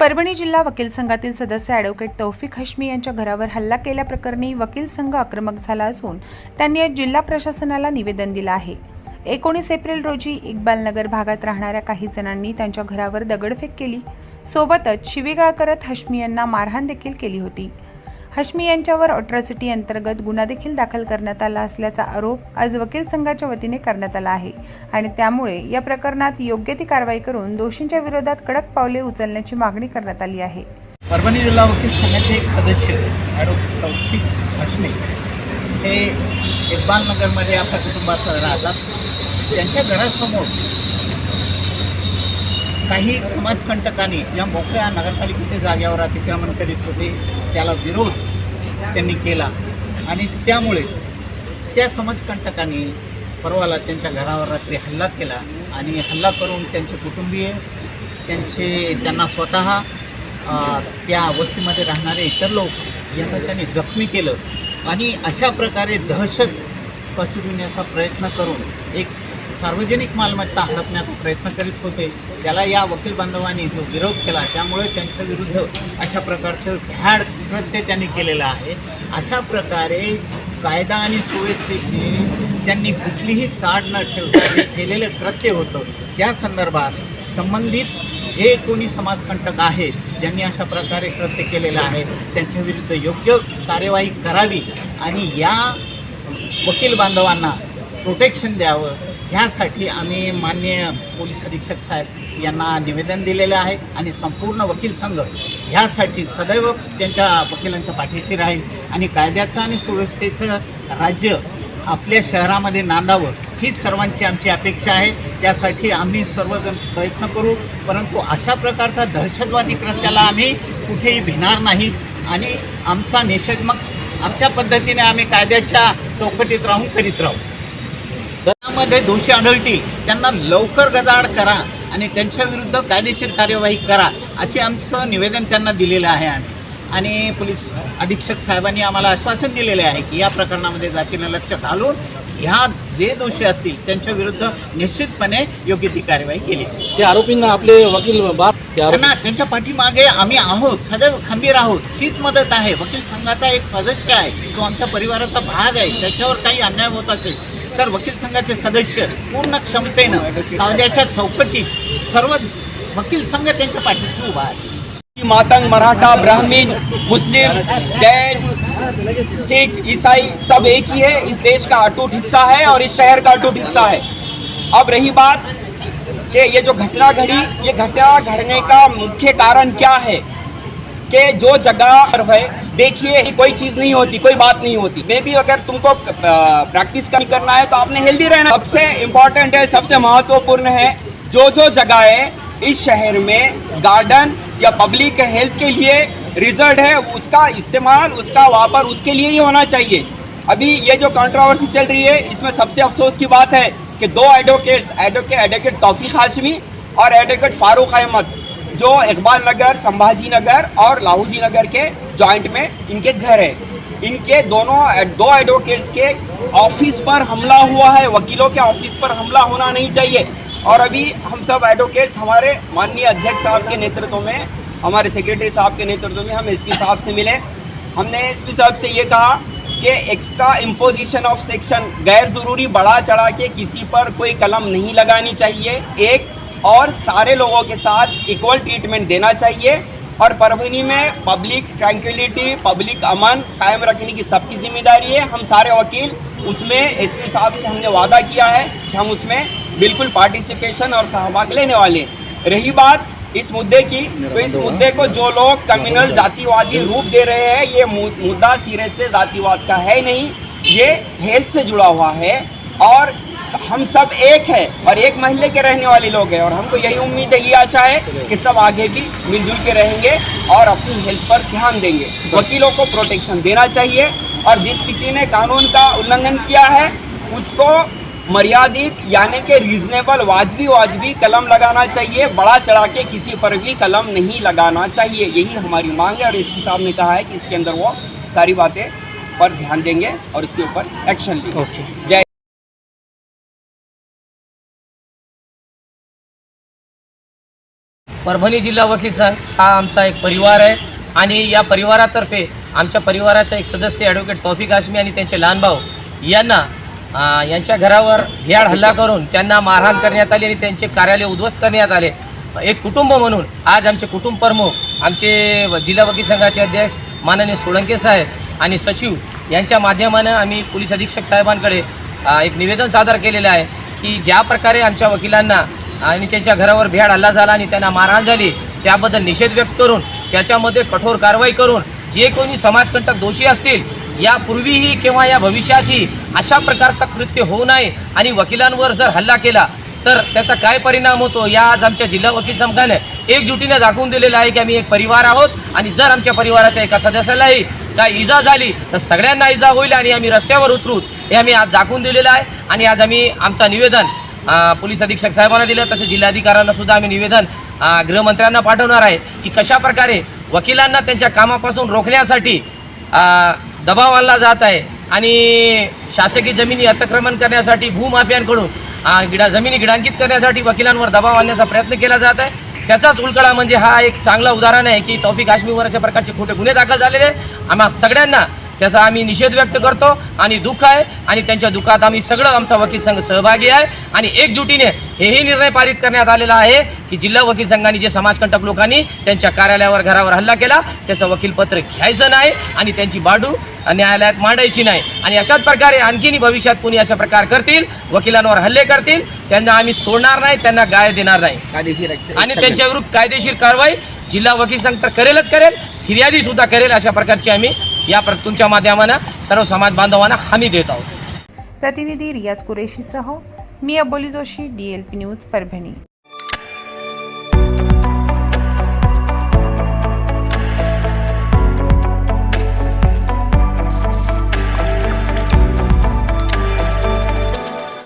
परभणी जिल्हा वकील संघातील सदस्य ॲडव्होकेट तौफिक हश्मी यांच्या घरावर हल्ला केल्याप्रकरणी वकील संघ आक्रमक झाला असून त्यांनी आज जिल्हा प्रशासनाला निवेदन दिलं आहे. एकोणीस एप्रिल रोजी इक्बालनगर भागात राहणाऱ्या काही जणांनी त्यांच्या घरावर दगडफेक केली. सोबतच शिवीगाळ करत हश्मी यांना मारहाण देखील केली होती. हश्मी यांच्यावर अट्रॉसिटी अंतर्गत गुन्हा देखील दाखल करण्यात आला असल्याचा आरोप आज वकील संघाच्या वतीने करण्यात आला आहे. आणि त्यामुळे या प्रकरणात योग्य ती कारवाई करून दोषींच्या विरोधात कडक पावले उचलण्याची मागणी करण्यात आली आहे. परभणी जिल्हा वकील संघाचे एक सदस्य ॲडव्होकेट तौफिक हश्मी हे इक्बालनगरमध्ये आपल्या कुटुंबासह राहतात. त्यांच्या घरासमोर काही समाजकंटकांनी ज्या मोकळ्या नगरपालिकेच्या जागेवर अतिक्रमण करीत होते त्याला विरोध त्यांनी केला. आणि त्यामुळे त्या समाजकंटकांनी परवाला त्यांच्या घरावर रात्री हल्ला केला आणि हल्ला करून त्यांचे कुटुंबीय त्यांचे त्यांना स्वतः त्या वस्तीमध्ये राहणारे इतर लोक यांना त्यांनी जखमी केलं. आणि अशा प्रकारे दहशत पसरविण्याचा प्रयत्न करून एक सार्वजनिक मालमत्ता हडपण्याचा प्रयत्न करीत होते. त्याला या वकील बांधवांनी जो विरोध केला त्यामुळे त्यांच्या विरुद्ध अशा प्रकारचं भ्याड कृत्य त्यांनी केलेलं आहे. अशा प्रकारे कायदा आणि सुव्यवस्थेची त्यांनी कुठलीही चाड न ठेवता केलेलं कृत्य होतं त्या संदर्भात संबंधित जे कोणी समाजकंटक आहेत ज्यांनी अशा प्रकारे कृत्य केलेलं आहे त्यांच्या विरुद्ध योग्य कार्यवाही करावी आणि या वकील बांधवांना प्रोटेक्शन द्यावं ह्यासाठी आम्ही माननीय पोलीस अधीक्षक साहेब यांना निवेदन दिलेलं आहे आणि संपूर्ण वकील संघ ह्यासाठी सदैव त्यांच्या वकिलांच्या पाठीशी राहील आणि कायद्याचं आणि सुव्यवस्थेचं राज्य आपल्या शहरामध्ये नांदावं हीच सर्वांची आमची अपेक्षा आहे. त्यासाठी आम्ही सर्वजण प्रयत्न करू. परंतु अशा प्रकारचा दहशतवादी कृत्याला आम्ही कुठेही भिणार नाही आणि आमचा निषेध मग आमच्या पद्धतीने आम्ही कायद्याच्या चौकटीत राहून करीत राहू. त्यामध्ये दोषी आढळतील. त्यांना लवकर गजाआड करा आणि त्यांच्या विरुद्ध कायदेशीर कार्यवाही करा असे आमचं निवेदन त्यांना दिलेलं आहे आम्ही. आणि पोलीस अधीक्षक साहेबांनी आम्हाला आश्वासन दिलेले आहे की या प्रकरणामध्ये जातीनं लक्ष घालून ह्या जे दोषी असतील त्यांच्या विरुद्ध निश्चितपणे योग्य ती कार्यवाही केली जाईल. त्या आरोपींना आपले वकील बाप त्यांना त्यांच्या पाठीमागे आम्ही आहोत सदैव खंबीर आहोत हीच मदत आहे. वकील संघाचा एक सदस्य आहे तो आमच्या परिवाराचा भाग आहे त्याच्यावर काही अन्याय होत असेल तर वकील संघाचे सदस्य पूर्ण क्षमतेनं कायद्याच्या चौकटीत सर्व वकील संघ त्यांच्या पाठीशी उभा आहे. मातंग मराठा, ब्राह्मीण, मुस्लिम, जैन, सिख, ईसाई सब एक ही है। इस देश का अटूट हिस्सा है और इस शहर का अटूट हिस्सा है। अब रही बात कि ये जो घटना घड़ी, ये घटना घड़ने का मुख्य कारण क्या है कि जो जगह पर है, देखिए कोई चीज़ नहीं होती, कोई बात नहीं होती। मे भी अगर तुमको प्रैक्टिस करना है तो आपने हेल्दी रहना। सबसे इम्पोर्टेंट है, सबसे महत्वपूर्ण है जो जो जगहें इस शहर में गार्डन या पब्लिक हेल्थ के लिए रिज़र्व है, उसका इस्तेमाल, उसका वापर उसके लिए ही होना चाहिए। अभी ये जो कंट्रोवर्सी चल रही है, इसमें सबसे अफसोस की बात है कि दो advocates advocate advocate Taufiq Hashmi और एडवोकेट फारूक अहमद, जो इकबाल नगर, संभाजी नगर और लाहौजी नगर के जॉइंट में इनके घर है। इनके दोनों, दो एडवोकेट्स के ऑफ़िस पर हमला हुआ है, वकीलों के ऑफ़िस पर हमला होना नहीं चाहिए। और अभी हम सब एडवोकेट्स हमारे माननीय अध्यक्ष साहब के नेतृत्व में, हमारे सेक्रेटरी साहब के नेतृत्व में हम एसपी साहब से मिले। हमने एसपी साहब से ये कहा कि एक्स्ट्रा इम्पोजिशन ऑफ़ सेक्शन गैर ज़रूरी बढ़ा चढ़ा के किसी पर कोई कलम नहीं लगानी चाहिए। एक, और सारे लोगों के साथ इक्वल ट्रीटमेंट देना चाहिए। और परभनी में पब्लिक ट्रैंक्विलिटी पब्लिक अमन कायम रखने की सबकी ज़िम्मेदारी है। हम सारे वकील उसमें एसपी साहब से हमने वादा किया है कि हम उसमें बिल्कुल पार्टिसिपेशन और सहभाग लेने वाले रही बात इस मुद्दे की तो इस मुद्दे को जो लोग कम्युनल जातिवादी रूप दे रहे हैं ये मुद्दा सिरे से जातिवाद का है नहीं ये हेल्थ से जुड़ा हुआ है। और हम सब एक है और एक महल्ले के रहने वाले लोग हैं। और हमको यही उम्मीद है ये आशा है कि सब आगे भी मिलजुल के रहेंगे और अपनी हेल्थ पर ध्यान देंगे। वकीलों को प्रोटेक्शन देना चाहिए और जिस किसी ने कानून का उल्लंघन किया है उसको मर्यादित यानी कि रीजनेबल वाजबी वाजबी कलम लगाना चाहिए। बड़ा चढ़ा के किसी पर भी कलम नहीं लगाना चाहिए। यही हमारी मांग है और एसपी साहब ने कहा है कि इसके अंदर वो सारी बातें पर ध्यान देंगे और इसके ऊपर एक्शन लेंगे। ओके जय परभणी जिल्हा वकील संघ हा आमचा एक परिवार आहे. आणि या परिवारातर्फे आमच्या परिवाराचा एक सदस्य ॲडव्होकेट तौफिक आशमी आणि त्यांचे लहान भाऊ यांना यांच्या घरावर भ्याड हल्ला करून त्यांना मारहाण करण्यात आली आणि त्यांचे कार्यालय उद्ध्वस्त करण्यात आले. एक कुटुंब म्हणून आज आमचे कुटुंब प्रमुख आमचे जिल्हा वकील संघाचे अध्यक्ष माननीय सोळंके साहेब आणि सचिव यांच्या माध्यमानं आम्ही पोलीस अधीक्षक साहेबांकडे एक निवेदन सादर केलेलं आहे की ज्या प्रकारे आमच्या वकिलांना आणि त्यांच्या घरावर भ्याड हल्ला झाला आणि त्यांना मारहाण झाली. त्याबद्दल निषेध व्यक्त करून त्याच्यामध्ये कठोर कारवाई करून जे कोणी समाजकंटक दोषी असतील यापूर्वीही किंवा या भविष्यातही अशा प्रकारचा कृत्य होऊ नये आणि वकिलांवर जर हल्ला केला तर त्याचा काय परिणाम होतो? या आज आमच्या जिल्हा वकील संघाने एकजुटीने दाखवून दिलेलं आहे की आम्ही एक परिवार आहोत आणि जर आमच्या परिवाराच्या एका सदस्यालाही काय इजा झाली तर सगळ्यांना इजा होईल आणि आम्ही रस्त्यावर उतरू. हे आम्ही आज दाखवून दिलेलं आहे आणि आज आम्ही आमचं निवेदन पोलीस अधीक्षक साहेबांना दिलं तसेच जिल्हाधिकाऱ्यांना सुद्धा आम्ही निवेदन गृहमंत्र्यांना पाठवणार आहे की कशा प्रकारे वकिलांना त्यांच्या कामापासून रोखण्यासाठी दबाव आणला जात आहे आणि शासकीय जमिनी अतिक्रमण करण्यासाठी भूमाफियांकडून गिडा जमिनी गिडांकित करण्यासाठी वकिलांवर दबाव आणण्याचा प्रयत्न केला जात आहे त्याचाच उलकडा म्हणजे हा एक चांगला उदाहरण आहे की तौफिक काश्मीरवर अशा प्रकारचे खोटे गुन्हे दाखल झालेले आहे. आम्हा सगळ्यांना त्याचा आम्ही निषेध व्यक्त करतो आणि दुःख आहे आणि त्यांच्या दुःखात आम्ही सगळं आमचा वकील संघ सहभागी आहे आणि एकजुटीने हेही निर्णय पारित करण्यात आलेला आहे की जिल्हा वकील संघाने जे समाजकंटक लोकांनी त्यांच्या कार्यालयावर घरावर हल्ला केला त्याचं वकीलपत्र घ्यायचं नाही आणि त्यांची बाडू न्यायालयात मांडायची नाही. आणि अशाच प्रकारे आणखीनही भविष्यात कोणी अशा प्रकार करतील वकिलांवर हल्ले करतील त्यांना आम्ही सोडणार नाही त्यांना गाय देणार नाही. आणि त्यांच्या विरुद्ध कायदेशीर कारवाई जिल्हा वकील संघ तर करेलच करेल फिर्यादी सुद्धा करेल अशा प्रकारची आम्ही या प्र तुमच्या माध्यमानं सर्व समाज बांधवांना हमी देत आहोत. प्रतिनिधी रियाज कुरेशीसह मी Aboli Joshi D L P news Parbhani.